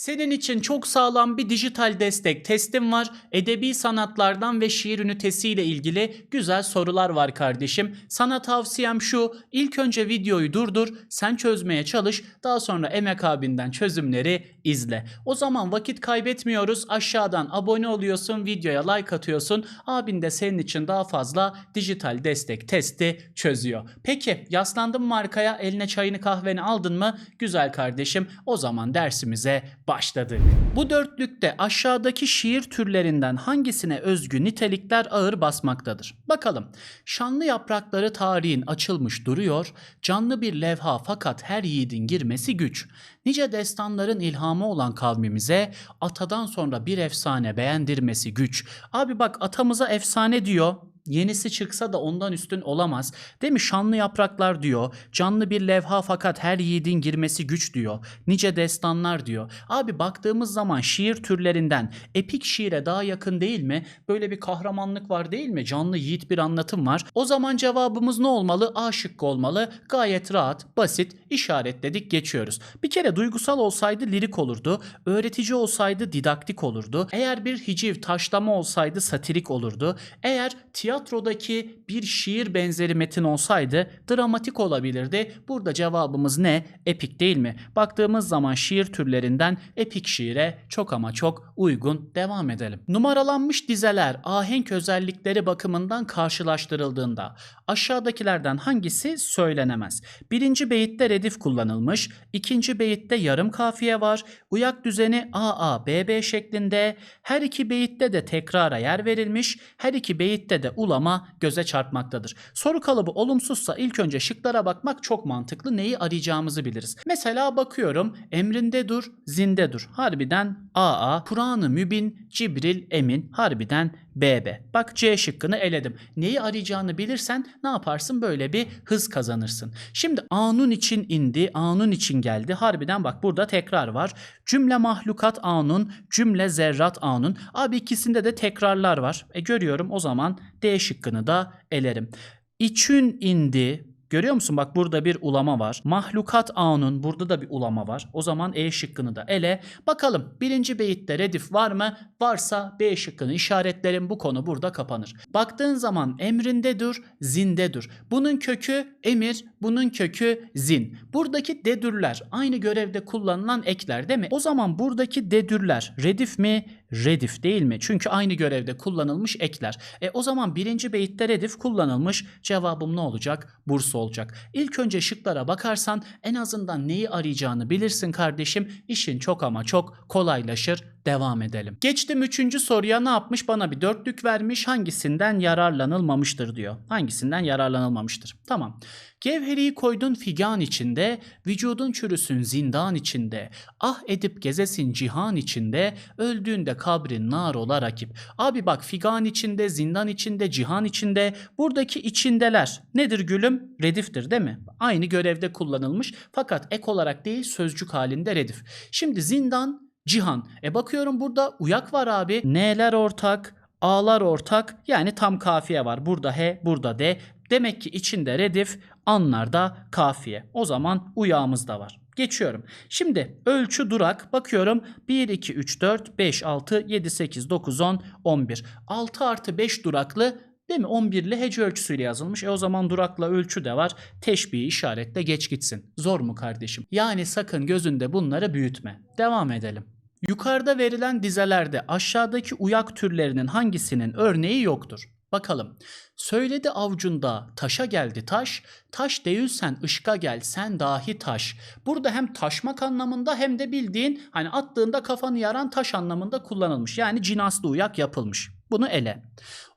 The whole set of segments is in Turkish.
Senin için çok sağlam bir dijital destek testim var. Edebi sanatlardan ve şiir ünitesiyle ilgili güzel sorular var kardeşim. Sana tavsiyem şu. İlk önce videoyu durdur, sen çözmeye çalış. Daha sonra Emek abinden çözümleri izle. O zaman vakit kaybetmiyoruz. Aşağıdan abone oluyorsun, videoya like atıyorsun. Abin de senin için daha fazla dijital destek testi çözüyor. Peki yaslandın mı arkaya? Eline çayını kahveni aldın mı? Güzel kardeşim. O zaman dersimize başladık. Bu dörtlükte aşağıdaki şiir türlerinden hangisine özgü nitelikler ağır basmaktadır? Bakalım. Şanlı yaprakları tarihin açılmış duruyor. Canlı bir levha fakat her yiğidin girmesi güç. Nice destanların ilhamı olan kavmimize atadan sonra bir efsane beğendirmesi güç. Abi bak atamıza efsane diyor. Yenisi çıksa da ondan üstün olamaz. Değil mi? Şanlı yapraklar diyor. Canlı bir levha fakat her yiğidin girmesi güç diyor. Nice destanlar diyor. Abi baktığımız zaman şiir türlerinden epik şiire daha yakın değil mi? Böyle bir kahramanlık var değil mi? Canlı yiğit bir anlatım var. O zaman cevabımız ne olmalı? A şıkkı olmalı. Gayet rahat, basit, işaretledik geçiyoruz. Bir kere duygusal olsaydı lirik olurdu. Öğretici olsaydı didaktik olurdu. Eğer bir hiciv, taşlama olsaydı satirik olurdu. Eğer tiyatrodaki bir şiir benzeri metin olsaydı dramatik olabilirdi. Burada cevabımız ne? Epik değil mi? Baktığımız zaman şiir türlerinden epik şiire çok ama çok uygun. Devam edelim. Numaralanmış dizeler ahenk özellikleri bakımından karşılaştırıldığında aşağıdakilerden hangisi söylenemez? Birinci beyitte redif kullanılmış, ikinci beyitte yarım kafiye var, uyak düzeni AA, BB şeklinde, her iki beyitte de tekrara yer verilmiş, her iki beyitte de ulama göze çarpmaktadır. Soru kalıbı olumsuzsa ilk önce şıklara bakmak çok mantıklı. Neyi arayacağımızı biliriz. Mesela bakıyorum emrinde dur, zinde dur. Harbiden AA, Kur'an-ı Mübin, Cibril, Emin, harbiden BB. Bak C şıkkını eledim. Neyi arayacağını bilirsen ne yaparsın? Böyle bir hız kazanırsın. Şimdi anun için indi, anun için geldi. Harbiden bak burada tekrar var. Cümle mahlukat anun, cümle zerrat anun. Abi ikisinde de tekrarlar var. E görüyorum o zaman D şıkkını da elerim. İçün indi, Görüyor musun? Bak burada bir ulama var. Mahlukat anun burada da bir ulama var. O zaman E şıkkını da ele. Bakalım birinci beyitte redif var mı? Varsa B şıkkını işaretlerim. Bu konu burada kapanır. Baktığın zaman emrinde dur, zinde dur. Bunun kökü emir, bunun kökü zin. Buradaki dedürler aynı görevde kullanılan ekler değil mi? O zaman buradaki dedürler redif mi? Redif değil mi? Çünkü aynı görevde kullanılmış ekler. E o zaman birinci beyitte redif kullanılmış. Cevabım ne olacak? Bursa olacak. İlk önce şıklara bakarsan en azından neyi arayacağını bilirsin kardeşim. İşin çok ama çok kolaylaşır. Devam edelim. Geçtim üçüncü soruya ne yapmış? Bana bir dörtlük vermiş. Hangisinden yararlanılmamıştır diyor. Hangisinden yararlanılmamıştır? Tamam. Gevheriyi koydun figan içinde, vücudun çürüsün zindan içinde, ah edip gezesin cihan içinde, öldüğünde kabrin nar ola rakip. Abi bak figan içinde, zindan içinde, cihan içinde, buradaki içindeler nedir gülüm? Rediftir değil mi? Aynı görevde kullanılmış fakat ek olarak değil sözcük halinde redif. Şimdi zindan, cihan. E bakıyorum burada uyak var abi. N'ler ortak, A'lar ortak yani tam kafiye var. Burada H, burada D. Demek ki içinde redif, anlarda kafiye. O zaman uyağımız da var. Geçiyorum. Şimdi ölçü durak bakıyorum 1, 2, 3, 4, 5, 6, 7, 8, 9, 10, 11. 6 artı 5 duraklı değil mi? 11 ile hece ölçüsüyle yazılmış. E o zaman durakla ölçü de var. Teşbihi işaretle geç gitsin. Zor mu kardeşim? Yani sakın gözünde bunları büyütme. Devam edelim. Yukarıda verilen dizelerde aşağıdaki uyak türlerinin hangisinin örneği yoktur? Bakalım. Söyledi avcunda taşa geldi taş, taş değilsen ışka gel sen dahi taş. Burada hem taşmak anlamında hem de bildiğin hani attığında kafanı yaran taş anlamında kullanılmış. Yani cinaslı uyak yapılmış. Bunu ele.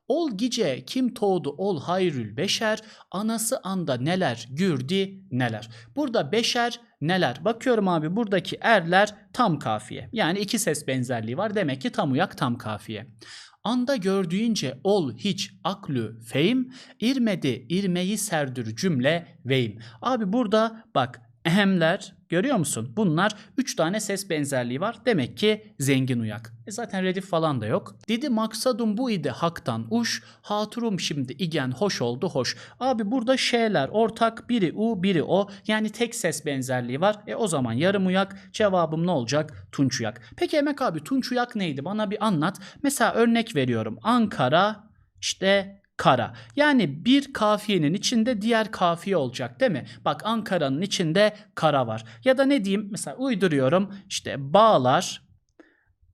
Ol gice kim doğdu ol hayrül beşer, anası anda neler gürdi neler. Burada beşer neler? Bakıyorum abi buradaki erler tam kafiye. Yani iki ses benzerliği var. Demek ki tam uyak tam kafiye. Anda gördüğünce ol hiç aklü feyim, irmedi irmeyi serdür cümle veyim. Abi burada bak ehemler Görüyor musun? Bunlar 3 tane ses benzerliği var. Demek ki zengin uyak. E zaten redif falan da yok. Dedi maksadum bu idi haktan uş. Haturum şimdi igen hoş oldu hoş. Abi burada şeyler ortak biri u biri o. Yani tek ses benzerliği var. E o zaman yarım uyak. Cevabım ne olacak? Tunç uyak. Peki Emek abi tunç uyak neydi? Bana bir anlat. Mesela örnek veriyorum. Ankara işte kara. Yani bir kafiyenin içinde diğer kafiye olacak değil mi? Bak Ankara'nın içinde kara var. Ya da ne diyeyim mesela uyduruyorum işte bağlar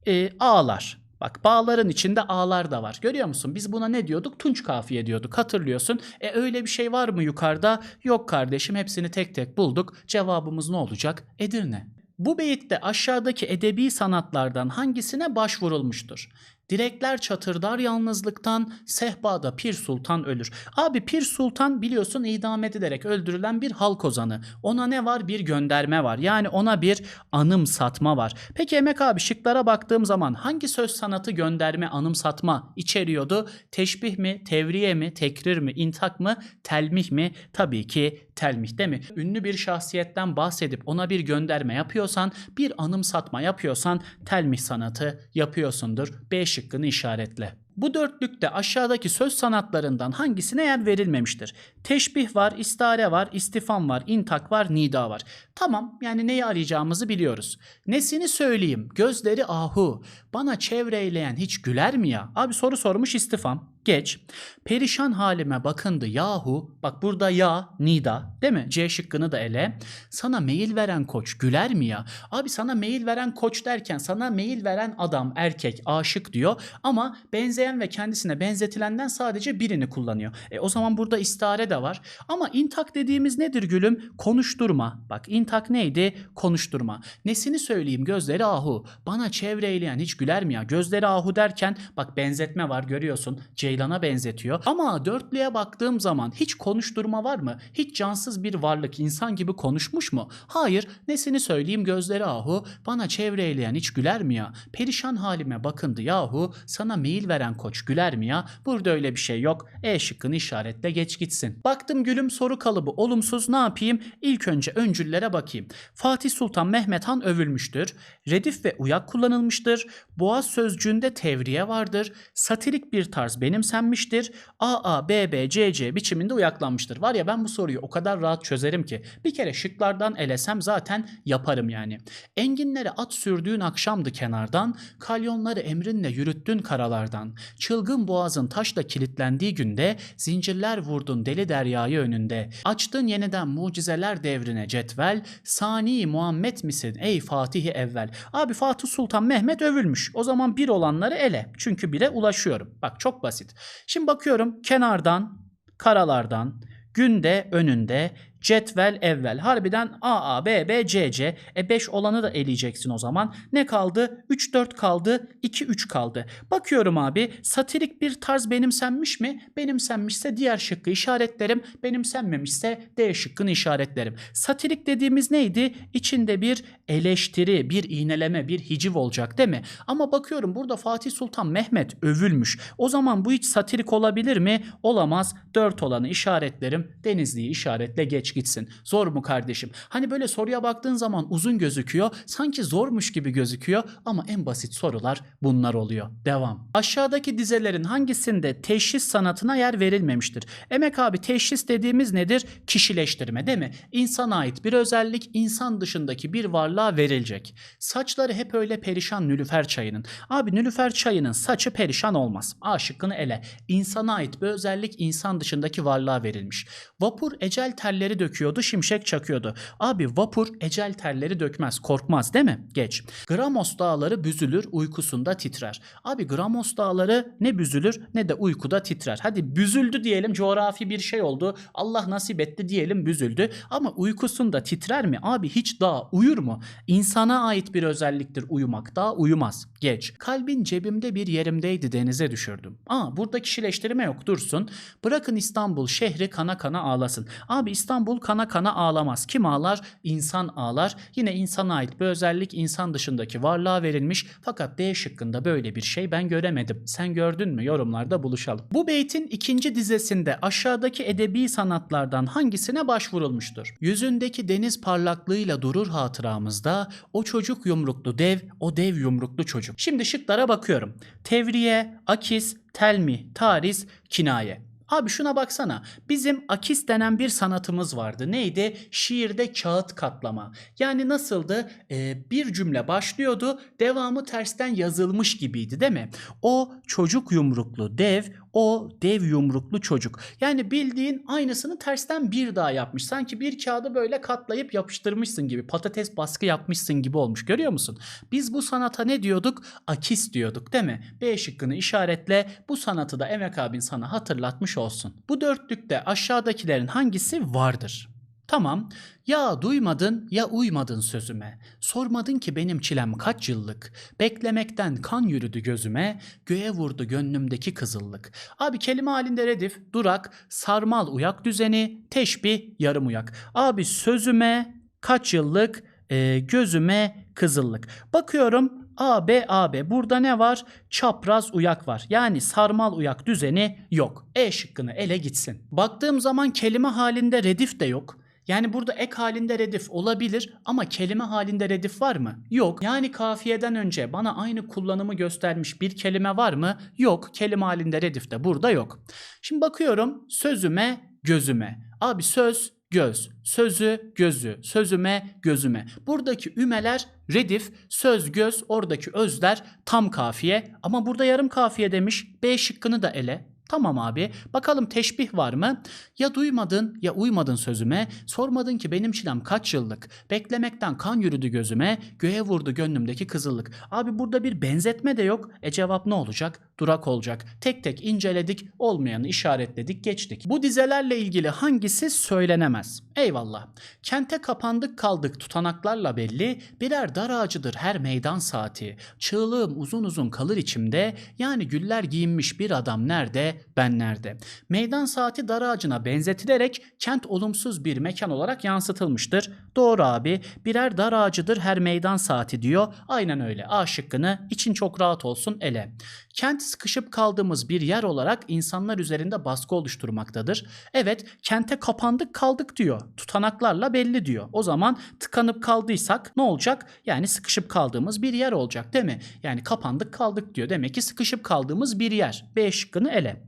e, ağlar. Bak bağların içinde ağlar da var. Görüyor musun? Biz buna ne diyorduk? Tunç kafiye diyorduk. Hatırlıyorsun. E öyle bir şey var mı yukarıda? Yok kardeşim. Hepsini tek tek bulduk. Cevabımız ne olacak? Edirne. Bu beyitte aşağıdaki edebi sanatlardan hangisine başvurulmuştur? Direkler çatırdar yalnızlıktan, sehpada Pir Sultan ölür. Abi Pir Sultan biliyorsun idam edilerek öldürülen bir halk ozanı. Ona ne var? Bir gönderme var. Yani ona bir anım satma var. Peki Emek abi şıklara baktığım zaman hangi söz sanatı gönderme, anım satma içeriyordu? Teşbih mi, tevriye mi, tekrir mi, intak mı, telmih mi? Tabii ki telmih değil mi? Ünlü bir şahsiyetten bahsedip ona bir gönderme yapıyorsan, bir anım satma yapıyorsan telmih sanatı yapıyorsundur. B şıkkını işaretle. Bu dörtlükte aşağıdaki söz sanatlarından hangisine yer verilmemiştir? Teşbih var, istare var, istifam var, intak var, nida var. Tamam yani neyi arayacağımızı biliyoruz. Nesini söyleyeyim? Gözleri ahu. Bana çevreyleyen hiç güler mi ya? Abi soru sormuş istifam. Geç. Perişan halime bakındı yahu. Bak burada ya, nida değil mi? C şıkkını da ele. Sana mail veren koç güler mi ya? Abi sana mail veren koç derken sana mail veren adam, erkek, aşık diyor. Ama benzeyen ve kendisine benzetilenden sadece birini kullanıyor. E o zaman burada istare de var. Ama intak dediğimiz nedir gülüm? Konuşturma. Bak intak neydi? Konuşturma. Nesini söyleyeyim? Gözleri ahu. Bana çevreyleyen hiç güler mi ya? Gözleri ahu derken bak benzetme var görüyorsun. Ceylan'a benzetiyor. Ama dörtlüye baktığım zaman hiç konuşturma var mı? Hiç cansız bir varlık insan gibi konuşmuş mu? Hayır. Nesini söyleyeyim? Gözleri ahu. Bana çevreyleyen hiç güler mi ya? Perişan halime bakındı yahu. Sana mail veren koç güler mi ya? Burada öyle bir şey yok. E şıkkını işaretle geç gitsin. Baktım gülüm soru kalıbı olumsuz ne yapayım? İlk önce öncüllere bakayım. Fatih Sultan Mehmet Han övülmüştür. Redif ve uyak kullanılmıştır. Boğaz sözcüğünde tevriye vardır. Satirik bir tarz benimsenmiştir. AA, BB, CC biçiminde uyaklanmıştır. Var ya ben bu soruyu o kadar rahat çözerim ki. Bir kere şıklardan elesem zaten yaparım yani. Enginlere at sürdüğün akşamdı kenardan. Kalyonları emrinle yürüttün karalardan. Çılgın boğazın taşla kilitlendiği günde zincirler vurdun deli deryayı önünde. Açtın yeniden mucizeler devrine cetvel. Sani Muhammed misin ey Fatih-i evvel? Abi Fatih Sultan Mehmet övülmüş. O zaman bir olanları ele. Çünkü bire ulaşıyorum. Bak çok basit. Şimdi bakıyorum kenardan, karalardan, günde önünde, cetvel evvel. Harbiden A, A, B, B, C, C. E 5 olanı da eleyeceksin o zaman. Ne kaldı? 3, 4 kaldı. 2, 3 kaldı. Bakıyorum abi satirik bir tarz benimsenmiş mi? Benimsenmişse diğer şıkkı işaretlerim. Benimsenmemişse D şıkkını işaretlerim. Satirik dediğimiz neydi? İçinde bir eleştiri, bir iğneleme, bir hiciv olacak değil mi? Ama bakıyorum burada Fatih Sultan Mehmet övülmüş. O zaman bu hiç satirik olabilir mi? Olamaz. 4 olanı işaretlerim. Denizli'yi işaretle geç gitsin. Zor mu kardeşim? Hani böyle soruya baktığın zaman uzun gözüküyor. Sanki zormuş gibi gözüküyor ama en basit sorular bunlar oluyor. Devam. Aşağıdaki dizelerin hangisinde teşhis sanatına yer verilmemiştir? Emek abi teşhis dediğimiz nedir? Kişileştirme değil mi? İnsana ait bir özellik insan dışındaki bir varlığa verilecek. Saçları hep öyle perişan Nülüfer çayının. Abi Nülüfer çayının saçı perişan olmaz. A şıkkını ele. İnsana ait bir özellik insan dışındaki varlığa verilmiş. Vapur ecel terleri döküyordu, şimşek çakıyordu. Abi vapur ecel terleri dökmez, korkmaz değil mi? Geç. Gramos dağları büzülür, uykusunda titrer. Abi Gramos dağları ne büzülür ne de uykuda titrer. Hadi büzüldü diyelim, coğrafi bir şey oldu. Allah nasip etti diyelim büzüldü. Ama uykusunda titrer mi? Abi hiç dağ uyur mu? İnsana ait bir özelliktir uyumak. Dağ uyumaz. Geç. Kalbin cebimde bir yerimdeydi denize düşürdüm. Aa burada kişileştirme yok dursun. Bırakın İstanbul şehri kana kana ağlasın. Abi İstanbul İstanbul kana kana ağlamaz. Kim ağlar? İnsan ağlar. Yine insana ait bir özellik insan dışındaki varlığa verilmiş. Fakat D şıkkında böyle bir şey ben göremedim. Sen gördün mü? Yorumlarda buluşalım. Bu beytin ikinci dizesinde aşağıdaki edebi sanatlardan hangisine başvurulmuştur? Yüzündeki deniz parlaklığıyla durur hatıramızda o çocuk yumruklu dev, o dev yumruklu çocuk. Şimdi şıklara bakıyorum. Tevriye, akis, telmi, tariz, kinaye. Abi şuna baksana. Bizim akis denen bir sanatımız vardı. Neydi? Şiirde kağıt katlama. Yani nasıldı? Ee, bir cümle başlıyordu. Devamı tersten yazılmış gibiydi değil mi? O çocuk yumruklu dev, o dev yumruklu çocuk. Yani bildiğin aynısını tersten bir daha yapmış. Sanki bir kağıdı böyle katlayıp yapıştırmışsın gibi. Patates baskı yapmışsın gibi olmuş. Görüyor musun? Biz bu sanata ne diyorduk? Akis diyorduk değil mi? B şıkkını işaretle. Bu sanatı da Emek abin sana hatırlatmış olsun. Bu dörtlükte aşağıdakilerin hangisi vardır? Tamam. Ya duymadın ya uymadın sözüme. Sormadın ki benim çilem kaç yıllık. Beklemekten kan yürüdü gözüme. Göğe vurdu gönlümdeki kızıllık. Abi kelime halinde redif, durak, sarmal uyak düzeni, teşbih, yarım uyak. Abi sözüme kaç yıllık, e, gözüme kızıllık. Bakıyorum A, B, A, B. Burada ne var? Çapraz uyak var. Yani sarmal uyak düzeni yok. E şıkkını ele gitsin. Baktığım zaman kelime halinde redif de yok. Yani burada ek halinde redif olabilir ama kelime halinde redif var mı? Yok. Yani kafiyeden önce bana aynı kullanımı göstermiş bir kelime var mı? Yok. Kelime halinde redif de burada yok. Şimdi bakıyorum sözüme, gözüme. Abi söz, göz, sözü, gözü, sözüme, gözüme. Buradaki ümeler redif, söz, göz, oradaki özler tam kafiye ama burada yarım kafiye demiş. B şıkkını da ele. Tamam abi. Bakalım teşbih var mı? Ya duymadın ya uymadın sözüme. Sormadın ki benim çilem kaç yıllık. Beklemekten kan yürüdü gözüme. Göğe vurdu gönlümdeki kızıllık. Abi burada bir benzetme de yok. E cevap ne olacak? Durak olacak. Tek tek inceledik. Olmayanı işaretledik geçtik. Bu dizelerle ilgili hangisi söylenemez? Eyvallah. Kente kapandık kaldık tutanaklarla belli. Birer dar ağacıdır her meydan saati. Çığlığım uzun uzun kalır içimde. Yani güller giyinmiş bir adam nerede? Ben nerede? Meydan saati dar ağacına benzetilerek kent olumsuz bir mekan olarak yansıtılmıştır. Doğru abi. Birer dar ağacıdır her meydan saati diyor. Aynen öyle. A şıkkını için çok rahat olsun ele. Kent sıkışıp kaldığımız bir yer olarak insanlar üzerinde baskı oluşturmaktadır. Evet, kente kapandık kaldık diyor. Tutanaklarla belli diyor. O zaman tıkanıp kaldıysak ne olacak? Yani sıkışıp kaldığımız bir yer olacak değil mi? Yani kapandık kaldık diyor. Demek ki sıkışıp kaldığımız bir yer. B şıkkını ele.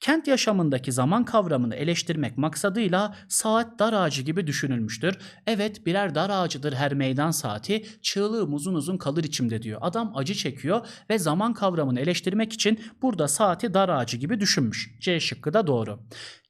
Kent yaşamındaki zaman kavramını eleştirmek maksadıyla saat dar ağacı gibi düşünülmüştür. Evet birer dar ağacıdır her meydan saati. Çığlığım uzun uzun kalır içimde diyor. Adam acı çekiyor ve zaman kavramını eleştirmek için burada saati dar ağacı gibi düşünmüş. C şıkkı da doğru.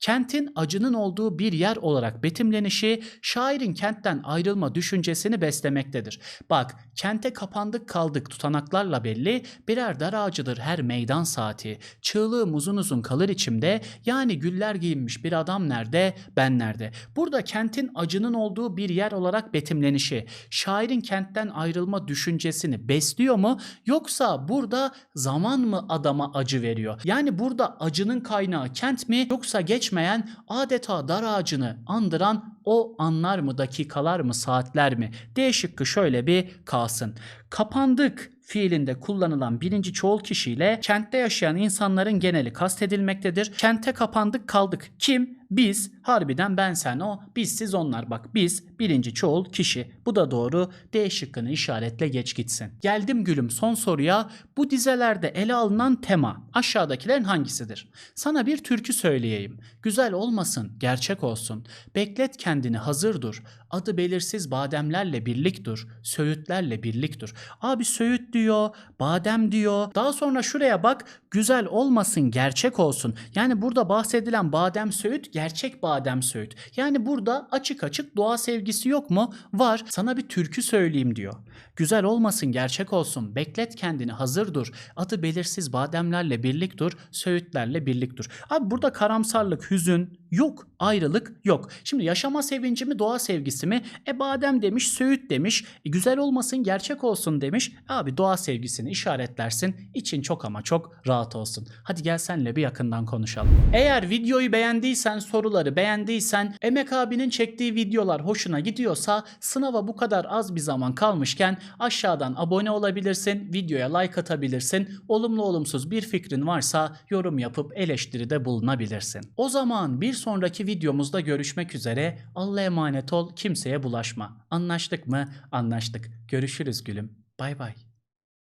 Kentin acının olduğu bir yer olarak betimlenişi şairin kentten ayrılma düşüncesini beslemektedir. Bak kente kapandık kaldık tutanaklarla belli birer dar ağacıdır her meydan saati. Çığlığım uzun uzun kalır içimde yani güller giyinmiş bir adam nerede ben nerede. Burada kentin acının olduğu bir yer olarak betimlenişi şairin kentten ayrılma düşüncesini besliyor mu yoksa burada zaman mı adama acı veriyor? Yani burada acının kaynağı kent mi yoksa geçmeyen adeta dar ağacını andıran o anlar mı dakikalar mı saatler mi? D şıkkı şöyle bir kalsın. Kapandık fiilinde kullanılan birinci çoğul kişiyle kentte yaşayan insanların geneli kastedilmektedir. Kente kapandık kaldık. Kim? Biz. Harbiden ben sen o. Biz siz onlar. Bak biz birinci çoğul kişi. Bu da doğru. D şıkkını işaretle geç gitsin. Geldim gülüm son soruya. Bu dizelerde ele alınan tema aşağıdakilerin hangisidir? Sana bir türkü söyleyeyim. Güzel olmasın, gerçek olsun. Beklet kendini hazır dur. Adı belirsiz bademlerle birlik dur. Söğütlerle birlik dur. Abi söğüt diyor, badem diyor. Daha sonra şuraya bak. Güzel olmasın, gerçek olsun. Yani burada bahsedilen badem söğüt gerçek badem söğüt. Yani burada açık açık doğa sevgisi yok mu? Var. Sana bir türkü söyleyeyim diyor. Güzel olmasın, gerçek olsun. Beklet kendini, hazır dur. Adı belirsiz bademlerle birlik dur, söğütlerle birlik dur. Abi burada karamsarlık, hüzün, Yok. Ayrılık yok. Şimdi yaşama sevinci mi doğa sevgisi mi? E badem demiş, söğüt demiş. E, güzel olmasın gerçek olsun demiş. Abi doğa sevgisini işaretlersin. İçin çok ama çok rahat olsun. Hadi gel senle bir yakından konuşalım. Eğer videoyu beğendiysen, soruları beğendiysen, Emek abinin çektiği videolar hoşuna gidiyorsa sınava bu kadar az bir zaman kalmışken aşağıdan abone olabilirsin, videoya like atabilirsin. Olumlu olumsuz bir fikrin varsa yorum yapıp eleştiride bulunabilirsin. O zaman bir sonraki videomuzda görüşmek üzere. Allah'a emanet ol, kimseye bulaşma. Anlaştık mı? Anlaştık. Görüşürüz gülüm. Bay bay.